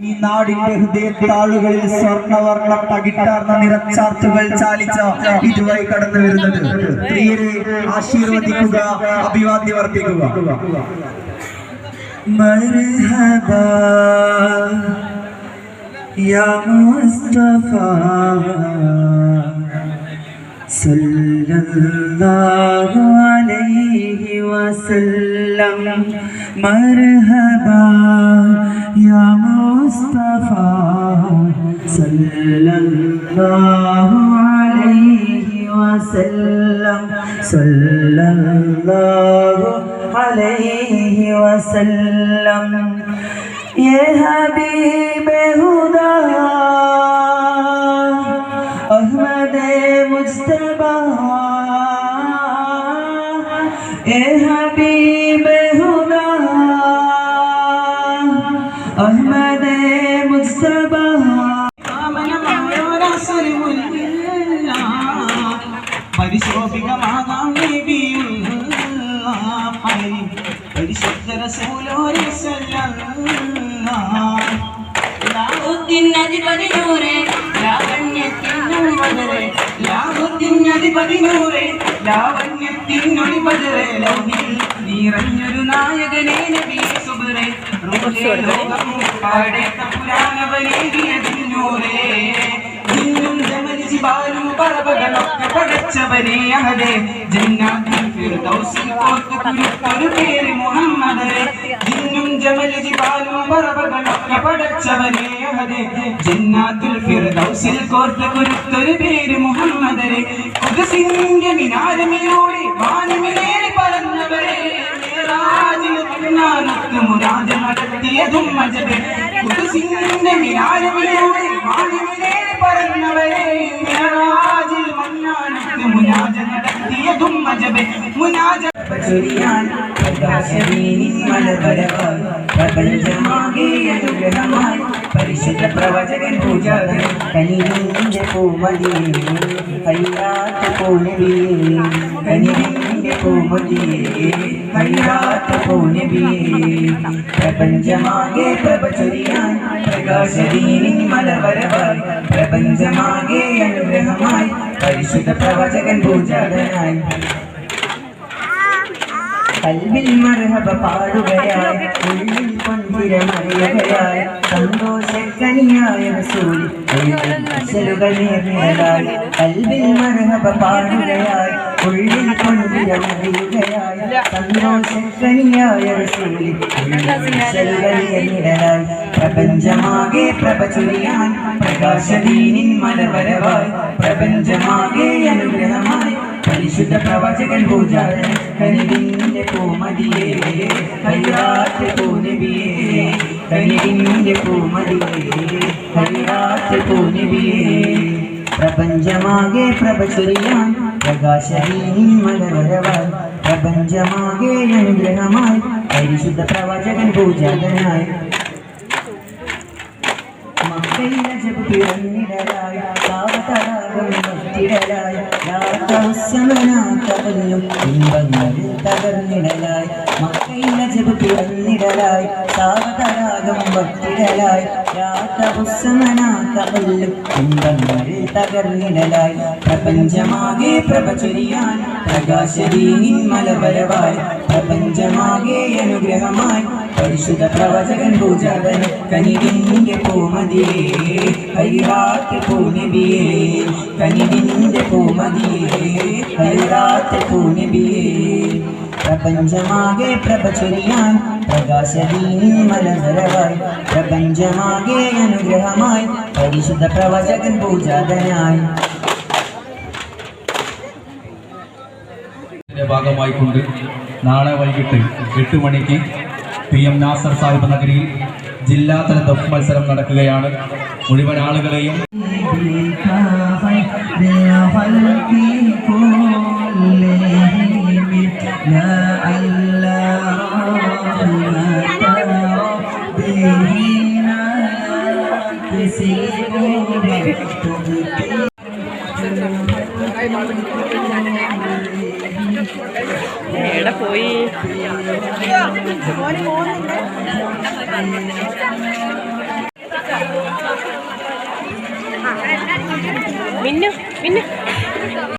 ഈ നാടിന്റെ ഹൃദയത്താളുകളിൽ സ്വർണവർണ്ണ പകിട്ടാർന്ന നിറച്ചാർത്തുകൾ ചാലിച്ച ഇതുവഴി കടന്നു വരുന്നത് പ്രിയരെ ആശീർവദിക്കുക അഭിവാദ്യം അർപ്പിക്കുക مرحبا يا مصطفى صلى الله عليه وسلم مرحبا صلى الله عليه وسلم. صلى الله عليه وسلم يا حبيب هدى، أحمد مجتبى. يا حبيب هدى مجتبى. പരിശുദ്ധ റസൂലോരെ ലാഹുദ്ദീനധിപതിനൂറെ ലാവണ്യത്തിനൊളിപതരെ നിറഞ്ഞൊരു നായകനെ നബി റൂഹേ ലോകം പാടേത്ത പുരാണവനേകിയതിന്നൂരേ നിന്നും ജമലി ജിബാലും പറവകളൊക്കെ പടച്ചവനെ അഹദേ ജന്നാത്തിൽ ഫിർദൗസിൽ കോർത്തു കുരുത്തൊരു പേര് മുഹമ്മദേ. ജിന്നും ജമലി ജിബാലും പറവകളൊക്കെ പടച്ചവനെ അഹദേ ജന്നാത്തുൽ ഫിർദൗസിൽ കോർത്തു കുരുത്തൊരു പേര് മുഹമ്മദേ. കുദസിന്റെ മിനാരമിലൂടെ വാനമിലേറി പറന്നവരെ മുരാജ് നടത്തിയതും മജബ് കുദസിന്റെ മിനാരമിലൂടെ വാനമിലേറി പറന്നവരെ ചൊരിയാൻ പ്രകാശമീനിൻ മലബലവായി പ്രപഞ്ചമാകെ അനുഗ്രഹമായി പരിശുദ്ധ പ്രവചകൻ പൂജാതൻ കനിവിന്റെ പൂമതിയെ കൈയാത്ത പൂനബിയെ കനിവിന്റെ പൂമതിയെ കൈയാത്ത പൂനബിയെ പ്രപഞ്ചമാകെ പ്രഭ ചൊരിയാൻ പ്രകാശദീനിൻ മലവരവായി പ്രപഞ്ചമാകെ അനുഗ്രഹമായി പരിശുദ്ധ പ്രവചകൻ പൂജാതനായി കൽവിൽ മർഹബ പാടുകയായി ഉള്ളിൽ പൊന്തിരമറിയുകയായി സന്തോഷക്കനിയായ റസൂൽ ുകൾ നേർന്നതായി കൽവിൽ മർഹബ പാടുകയായി ഉള്ളിൽ പൊന്തിരമറിയുകയായി സന്തോഷക്കനിയായ റസൂൽ ുകൾ നേർന്നതായി പ്രപഞ്ചമാകെ പ്രഭ ചൊരിയാൻ പ്രകാശദീനിൻ മലവരവായി പ്രപഞ്ചമാകെ അനുഗ്രഹമായി. പരിശുദ്ധ പ്രവചകൻ പൂജാരൻ കനിവിന്റെ പൂമതിയെ കൈരാറ്റ് പൂനബിയെ കനിവിന്റെ പൂമതിയെ കൈരാറ്റ് പൂനബിയെ പ്രപഞ്ചമാകെ പ്രഭചൊരിയാൻ പ്രകാശദീനിൻ മലവരവായി പ്രപഞ്ചമാകെ അനുഗ്രഹമായി പരിശുദ്ധ പ്രവചകൻ പൂജാതനായി മക്കയിലെ ജപ് പിറന്നിടലായി കാവതടാകം വറ്റിടലായി യാത്രവസ്യമനാത്തവല്ലും ഇമ്പങ്ങളിൽ തകർന്നിടലായി മക്കയിലെ ജപ് പിറന്നിടലായി കാവതടാകം വറ്റിടലായി യാത്രവസ്യമനാത്തവല്ലും ഇമ്പങ്ങളിൽ തകർന്നിടലായി പ്രപഞ്ചമാകെ പ്രഭചൊരിയാൻ പ്രകാശദീനിൻ മലബലവായി പ്രപഞ്ചമാകെ അനുഗ്രഹമായി പരിശുദ്ധ പ്രവചകൻ പൂജാതൻ കനിവിന്റെ പൂമതിയെ. ഹൈറാത്ത് പൂനബിയെ കനിവിന്റെ പൂമതിയെ കൈരാത്ത് പൂനബിയെ. പ്രപഞ്ചമാകെ പ്രഭചൊരിയാൻ പ്രകാശദീനിൻ മലനിറവായി പ്രപഞ്ചമാകെ അനുഗ്രഹമായി പരിശുദ്ധ പ്രവചകൻ പൂജാതനായി. ഭാഗമായിക്കൊണ്ട് നാളെ വൈകിട്ട് എട്ട് മണിക്ക് പി എം നാസർ സാഹിബ് നഗരിയിൽ ജില്ലാതല ദഫ് മത്സരം നടക്കുകയാണ്. മുഴുവൻ ആളുകളെയും എവിടെ പോയി. 来，朋友们，再见。